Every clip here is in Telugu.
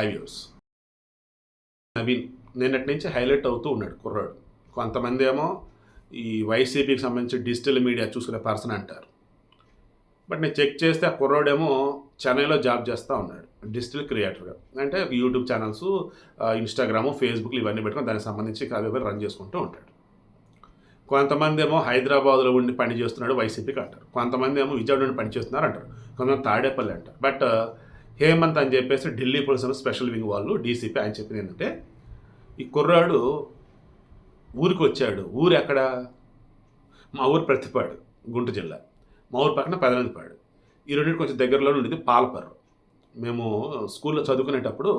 హైవ్యూస్ నవీన్ నిన్నటి నుంచి హైలైట్ అవుతూ ఉన్నాడు కుర్రాడు. కొంతమంది ఏమో ఈ వైసీపీకి సంబంధించి డిజిటల్ మీడియా చూసుకునే పర్సన్ అంటారు. బట్ నేను చెక్ చేస్తే ఆ కుర్రాడేమో చెన్నైలో జాబ్ చేస్తూ ఉన్నాడు డిజిటల్ క్రియేటర్గా అంటే యూట్యూబ్ ఛానల్స్ ఇన్స్టాగ్రాము ఫేస్బుక్లు ఇవన్నీ పెట్టుకొని దానికి సంబంధించి అవి రన్ చేసుకుంటూ ఉంటాడు. కొంతమంది ఏమో హైదరాబాద్లో ఉండి పని చేస్తున్నాడు వైసీపీకి అంటారు. కొంతమంది ఏమో విజయవాడ నుండి పని చేస్తున్నారు అంటారు. కొంతమంది తాడేపల్లి అంటారు. బట్ హేమంత్ అని చెప్పేసి ఢిల్లీ పోలీసులు స్పెషల్ వింగ్ వాళ్ళు డీసీపీ ఆయన చెప్పింది ఏంటంటే ఈ కుర్రాడు ఊరికి వచ్చాడు. ఊరు ఎక్కడ? మా ఊరు ప్రతిపాడు గుంటూరు జిల్లా. మా ఊరు పక్కన పెదనందిపాడు. ఈ రెండింటి కొంచెం దగ్గరలో ఉండేది పాలపర్రు. మేము స్కూల్లో చదువుకునేటప్పుడు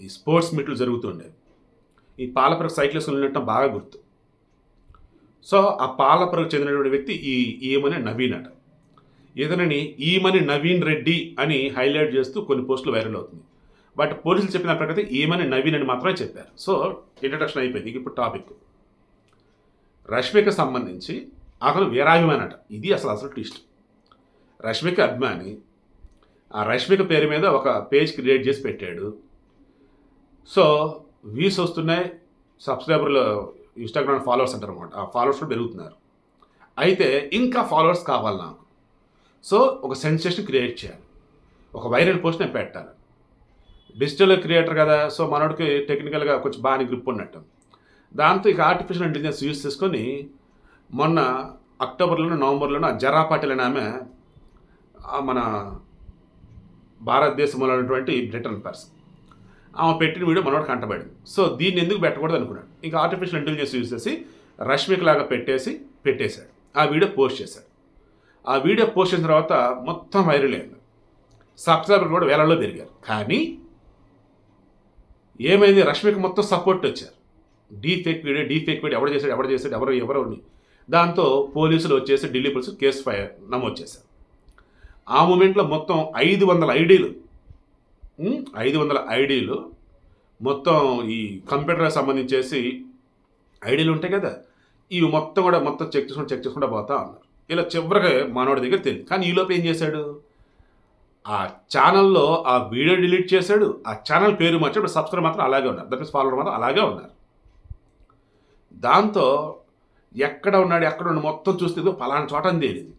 ఈ స్పోర్ట్స్ మీట్లు జరుగుతుండేవి ఈ పాలపర్రు సైకిల్స్ ఉండటం బాగా గుర్తు. సో ఆ పాలపరకు చెందినటువంటి వ్యక్తి ఈ ఈమని నవీన్ అట. ఇతనిని ఈమని నవీన్ రెడ్డి అని హైలైట్ చేస్తూ కొన్ని పోస్టులు వైరల్ అవుతుంది. బట్ పోలీసులు చెప్పిన ప్రకారం ఈమని నవీన్ అని మాత్రమే చెప్పారు. సో ఇంట్రడక్షన్ అయిపోయింది. ఇప్పుడు టాపిక్ రష్మిక సంబంధించి అతను వీరాభిమాని అట. ఇది అసలు అసలు ట్విస్ట్ రష్మిక అభిమాని ఆ రష్మిక పేరు మీద ఒక పేజ్ క్రియేట్ చేసి పెట్టాడు. సో వ్యూస్ వస్తున్నాయి సబ్స్క్రైబర్లు ఇన్స్టాగ్రామ్ ఫాలోవర్స్ అంటారు అనమాట ఆ ఫాలోవర్స్ కూడా పెరుగుతున్నారు. అయితే ఇంకా ఫాలోవర్స్ కావాలి నాకు. సో ఒక సెన్సేషన్ క్రియేట్ చేయాలి. ఒక వైరల్ పోస్ట్ నేను పెట్టాలి. డిజిటల్ క్రియేటర్ కదా సో మనోడికి టెక్నికల్గా కొంచెం బాగా గ్రిప్ ఉన్నట్టు. దాంతో ఇక ఆర్టిఫిషియల్ ఇంటెలిజెన్స్ యూజ్ చేసుకొని మొన్న అక్టోబర్లోనూ నవంబర్లోనూ ఆ జరా పాటిల్ అనే ఆమె మన భారతదేశంలో ఉన్నటువంటి బ్రిటన్ పర్సన్ ఆమె పెట్టిన వీడియో మనోడు కంటబడింది. సో దీన్ని ఎందుకు పెట్టకూడదు అనుకున్నాడు. ఇంకా ఆర్టిఫిషియల్ ఇంటెలిజెన్స్ యూజ్ చేసి రష్మిక్ లాగా పెట్టేసి పెట్టేశాడు. ఆ వీడియో పోస్ట్ చేశాడు. ఆ వీడియో పోస్ట్ చేసిన తర్వాత మొత్తం వైరల్ అయింది. సబ్స్క్రైబర్లు కూడా వేలలో పెరిగారు. కానీ ఏమైంది? రష్మిక మొత్తం సపోర్ట్ వచ్చారు. Deep fake video deep fake video ఎవరు చేశాడు ఎవరు చేశాడు ఎవరు ఎవరు అని. దాంతో పోలీసులు వచ్చేసి ఢిల్లీ పోలీసులు కేసు ఫైర్ నమోదు చేశారు. ఆ మూమెంట్లో మొత్తం ఐదు వందల ఐడీలు ఐదు వందల ఐడీలు మొత్తం ఈ కంప్యూటర్ సంబంధించేసి ఐడీలు ఉంటాయి కదా ఇవి మొత్తం కూడా మొత్తం చెక్ చేసుకుంటూ చెక్ చేసుకుంటూ పోతా ఉన్నారు. ఇలా చివరిగా మానవుడి దగ్గర తెలియదు. కానీ ఈలోపు ఏం చేశాడు? ఆ ఛానల్లో ఆ వీడియో డిలీట్ చేశాడు. ఆ ఛానల్ పేరు మార్చాడు సబ్స్క్రైబ్ మాత్రం అలాగే ఉన్నారు. దట్ మీన్స్ ఫాలోవర్ మాత్రం అలాగే ఉన్నారు. దాంతో ఎక్కడ ఉన్నాడు ఎక్కడ ఉన్నాడు మొత్తం చూస్తే పలానా చోట అని తేలింది.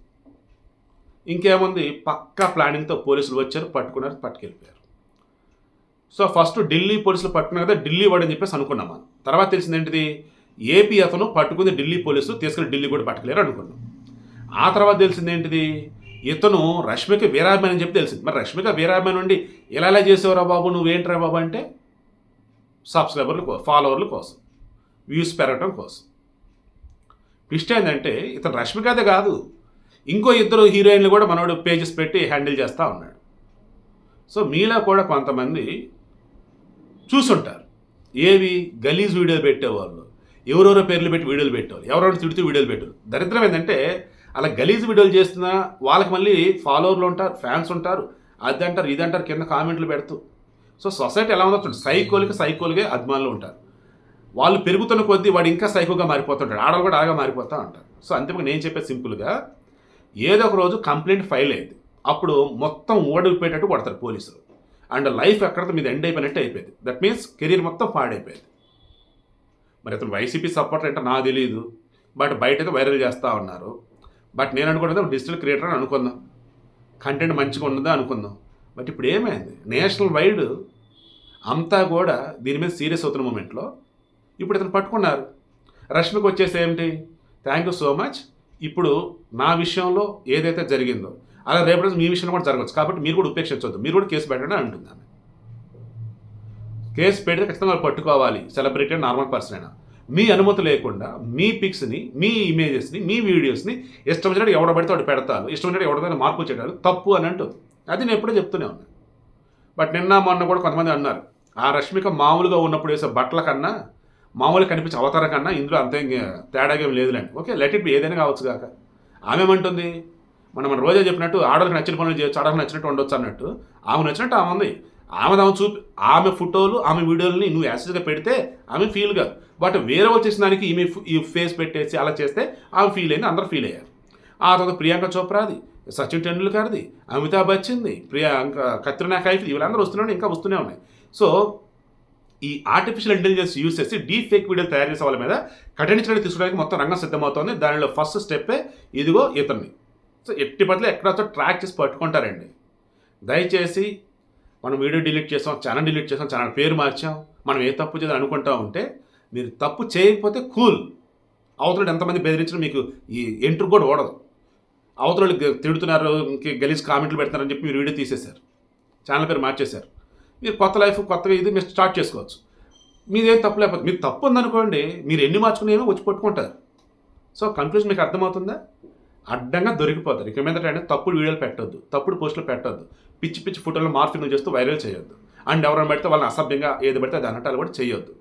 ఇంకేముంది? పక్కా ప్లానింగ్తో పోలీసులు వచ్చారు పట్టుకున్నారు పట్టుకెళ్ళిపోయారు. సో ఫస్ట్ ఢిల్లీ పోలీసులు పట్టుకున్నారు కదా ఢిల్లీ వాడు అని చెప్పేసి అనుకున్నాం మనం. తర్వాత తెలిసింది ఏంటిది ఏపీ అతను పట్టుకుంది ఢిల్లీ పోలీసులు తీసుకుని ఢిల్లీ కూడా పట్టుకోలేరు అనుకున్నాం. ఆ తర్వాత తెలిసింది ఏంటిది ఇతను రష్మిక వీరాభిమాని అని చెప్పి తెలిసింది. మరి రష్మిక వీరాభిమాని నుండి ఇలా ఎలా చేసేవరా బాబు నువ్వేంట్రా బాబు అంటే? సబ్స్క్రైబర్లు కో- ఫాలోవర్ల కోసం. వ్యూస్ పెరగటం కోసం. ట్విస్ట్ ఏంటంటే ఇతను రష్మికదే కాదు. ఇంకో ఇద్దరు హీరోయిన్లు కూడా మనోడు పేజెస్ పెట్టి హ్యాండిల్ చేస్తూ ఉన్నాడు. సో మీలో కూడా కొంతమంది చూసుంటారు. ఏవి? గలీజ్ వీడియోలు పెట్టేవాళ్ళు. ఎవరెవరో పేర్లు పెట్టి వీడియోలు పెట్టేవాళ్ళు. ఎవరెవరు తిడుతూ వీడియోలు పెట్టారు దరిద్రం ఏంటంటే అలా గలీజ్ వీడియోలు చేస్తున్నా వాళ్ళకి మళ్ళీ ఫాలోవర్లు ఉంటారు ఫ్యాన్స్ ఉంటారు. అది అంటారు ఇది అంటారు కింద కామెంట్లు పెడుతూ. సో సొసైటీ ఎలా ఉందో చూడండి. సైకోలకి సైకోలుగా అభిమానులు ఉంటారు. వాళ్ళు పెరుగుతున్న కొద్దీ వాడు ఇంకా సైకోగా మారిపోతుంటాడు. ఆడలు కూడా అలాగా మారిపోతూ ఉంటారు. సో అంతేకాక నేను చెప్పేది సింపుల్గా ఏదో ఒక రోజు కంప్లైంట్ ఫైల్ అయింది అప్పుడు మొత్తం ఓడిపోయేటట్టు కొడతారు పోలీసులు. అండ్ లైఫ్ ఎక్కడితో మీద ఎండ్ అయిపోయినట్టు అయిపోయింది. దట్ మీన్స్ కెరీర్ మొత్తం పాడైపోయింది. మరి అతను వైసీపీ సపోర్టర్ అంటే నాకు తెలియదు బట్ బయట అయితే వైరల్ చేస్తూ ఉన్నారు. బట్ నేను అనుకున్నది డిజిటల్ క్రియేటర్ అని అనుకుందాం. కంటెంట్ మంచిగా ఉన్నదా అనుకుందాం. బట్ ఇప్పుడు ఏమైంది? నేషనల్ వైడ్ అంతా కూడా దీని మీద సీరియస్ అవుతున్న మూమెంట్లో ఇప్పుడు ఇతను పట్టుకున్నారు. రష్మికి వచ్చేసి ఏమిటి? థ్యాంక్ యూ సో మచ్ ఇప్పుడు నా విషయంలో ఏదైతే జరిగిందో అలా రేపటి మీ విషయంలో కూడా జరగచ్చు కాబట్టి మీరు కూడా ఉపేక్షించవద్దు. మీరు కూడా కేసు పెట్టండి అంటుంది ఆమె. కేసు పెడితే ఖచ్చితంగా వాళ్ళు పట్టుకోవాలి. సెలబ్రిటీ నార్మల్ పర్సన్ అయినా. మీ అనుమతి లేకుండా మీ పిక్స్ని మీ ఇమేజెస్ని మీ వీడియోస్ని ఇష్టం వచ్చినట్టు ఎవడ పడితే వాడు పెడతారు. ఇష్టం వచ్చినట్టు ఎవడమైనా మార్పు చేయడాలు తప్పు అని అంటుంది. అది నేను ఎప్పుడూ చెప్తూనే ఉన్నాను బట్ నిన్న మొన్న కూడా కొంతమంది అన్నారు. ఆ రష్మిక మామూలుగా ఉన్నప్పుడు వేసే బట్టల కన్నా మామూలుగా కనిపించే అవతారం కన్నా ఇందులో అంతే తేడాగేం లేదులేండి ఓకే లెట్ ఇట్ బి ఏదైనా కావచ్చు కాక. ఆమె ఏమంటుంది? మనం మన రోజే చెప్పినట్టు ఆడలకు నచ్చిన పనులు చేయొచ్చు ఆడలకు నచ్చినట్టు ఉండొచ్చు అన్నట్టు. ఆమె నచ్చినట్టు ఆమె ఉంది. ఆమె ఆమె చూపి ఆమె ఫోటోలు ఆమె వీడియోలని నువ్వు యాక్సెస్గా పెడితే ఆమె ఫీల్ కాదు. బట్ వేరే వాళ్ళు చేసిన దానికి ఈమె ఈ ఫేస్ పెట్టేసి అలా చేస్తే ఆమె ఫీల్ అయింది అందరూ ఫీల్ అయ్యారు. ఆ తర్వాత ప్రియాంక చోప్రాది సచిన్ టెండూల్కర్ది అమితాబ్ బచ్చన్ది ప్రియాంక కత్రినా కైఫ్ వీళ్ళందరూ వస్తున్నాడు ఇంకా వస్తూనే ఉన్నాయి. సో ఈ ఆర్టిఫిషియల్ ఇంటెలిజెన్స్ యూస్ చేసి డీప్ ఫేక్ వీడియోలు తయారు చేసే వాళ్ళ మీద కఠిన చర్యలు తీసుకోవడానికి మొత్తం రంగం సిద్ధమవుతోంది. దానిలో ఫస్ట్ స్టెప్పే ఇదిగో ఇతన్ని. సో ఎట్టి బదులు ఎక్కడో ట్రాక్ చేసి పట్టుకుంటారండి. దయచేసి మనం వీడియో డిలీట్ చేసాం ఛానల్ డిలీట్ చేసాం ఛానల్ పేరు మార్చాం మనం ఏ తప్పు చేయాలని అనుకుంటా ఉంటే మీరు తప్పు చేయకపోతే కూల్ అవతలడు ఎంతమంది బెదిరించినా మీకు ఈ ఎంట్రీ కూడా ఓడదు అవతలడు తిడుతున్నారు గలీజ్ కామెంట్లు పెడుతున్నారని చెప్పి మీరు వీడియో తీసేశారు. ఛానల్ పేరు మార్చేశారు. మీరు కొత్త లైఫ్ కొత్తగా ఇది మీరు స్టార్ట్ చేసుకోవచ్చు. మీదేం తప్పు లేకపోతే మీరు తప్పు ఉందనుకోండి మీరు ఎన్ని మార్చుకునేమో వచ్చి పట్టుకుంటారు. సో కన్క్లూజన్ మీకు అర్థమవుతుందా? అడ్డంగా దొరికిపోతారు. ఇక మీదట అంటే తప్పుడు వీడియోలు పెట్టొద్దు. తప్పుడు పోస్టులు పెట్టొద్దు. పిచ్చి పిచ్చి ఫోటోలు మార్ఫింగ్ చేస్తూ వైరల్ చేయొద్దు. అండ్ ఎవరైనా పెడితే వాళ్ళని అసభ్యంగా ఏది పెడితే అది అనటాలు కూడా చేయొద్దు.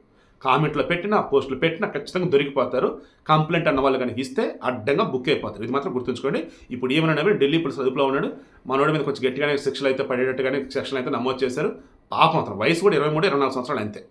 కామెంట్లో పెట్టినా పోస్టులు పెట్టినా ఖచ్చితంగా దొరికిపోతారు. కంప్లైంట్ అన్న వాళ్ళు కనుక ఇస్తే అడ్డంగా బుక్ అయిపోతారు. ఇది మాత్రం గుర్తుంచుకోండి. ఇప్పుడు ఏమైనా ఢిల్లీ పోలీస్ అదుపులో ఉన్నాడు. మనోడి మీద కొంచెం గట్టిగానే శిక్షలు అయితే పడేటట్టుగానే శిక్షలు అయితే నమోదు చేశారు. పాపం అతను వయసు కూడా ఇరవై మూడు ఇరవై నాలుగు సంవత్సరాలు అంతే.